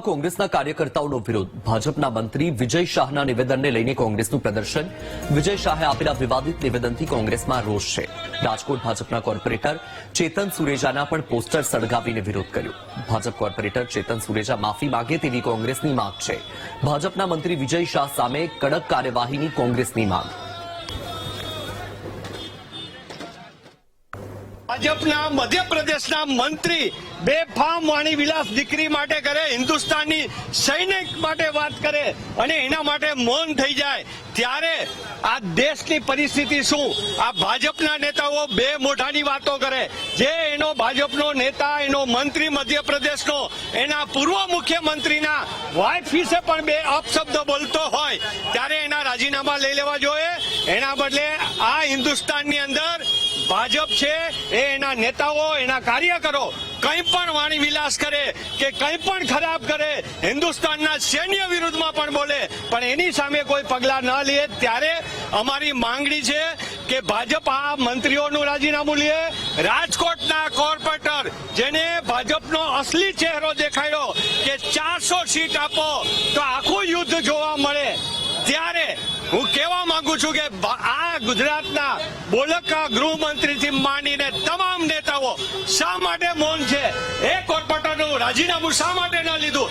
કોંગ્રેસના કાર્યકર્તાઓનો વિરોધ. ભાજપના મંત્રી વિજય શાહના નિવેદનને લઈને કોંગ્રેસનું પ્રદર્શન. વિજય શાહે આપેલા વિવાદિત નિવેદનથી કોંગ્રેસમાં રોષ છે. રાજકોટ ભાજપના કોર્પોરેટર ચેતન સુરેજાના પણ પોસ્ટર સળગાવીને વિરોધ કર્યો. ભાજપ કોર્પોરેટર ચેતન સુરેજા માફી માંગે તેવી કોંગ્રેસની માંગ છે. ભાજપના મંત્રી વિજય શાહ સામે કડક કાર્યવાહીની કોંગ્રેસની માંગ. ભાજપના મધ્યપ્રદેશના મંત્રી બેફામ વાણી વિલાસ દીકરી માટે કરે, હિન્દુસ્તાનની સૈનિક માટે વાત કરે અને એના માટે મૌન થઈ જાય. ત્યારે આ દેશની પરિસ્થિતિ શું? આ ભાજપના નેતાઓ બે મોઢાની વાતો કરે. જે એનો ભાજપનો નેતા, એનો મંત્રી મધ્યપ્રદેશનો, એના પૂર્વ મુખ્યમંત્રીના વાઇફ વિશે પણ બે અપશબ્દ બોલતો હોય. ત્યારે એના રાજીનામા લઈ લેવા જોઈએ. એના બદલે આ હિન્દુસ્તાનની અંદર ભાજપ છે, એ એના નેતાઓ, એના કાર્યકરો કંઈ પણ વાણી વિલાસ કરે કે કંઈ પણ ખરાબ કરે, હિન્દુસ્તાનના સૈન્ય વિરુદ્ધમાં પણ બોલે, પણ એની સામે કોઈ પગલાં ન લે, ત્યારે અમારી માંગણી છે કે ભાજપ આ મંત્રીઓનું રાજીનામું લે. રાજકોટના કોર્પોરેટર, જેને ભાજપનો અસલી ચહેરો દેખાડ્યો કે ચારસો સીટ આપો, તો આખું યુદ્ધ જોવા મળે. ત્યારે હું કહેવા માંગુ છું કે આ ગુજરાતના બોલકા ગૃહમંત્રીથી માંડીને તમામ નેતાઓ શા માટે મૌન છે? એ કોર્પોરેટરનું રાજીનામું શા માટે ન લીધું?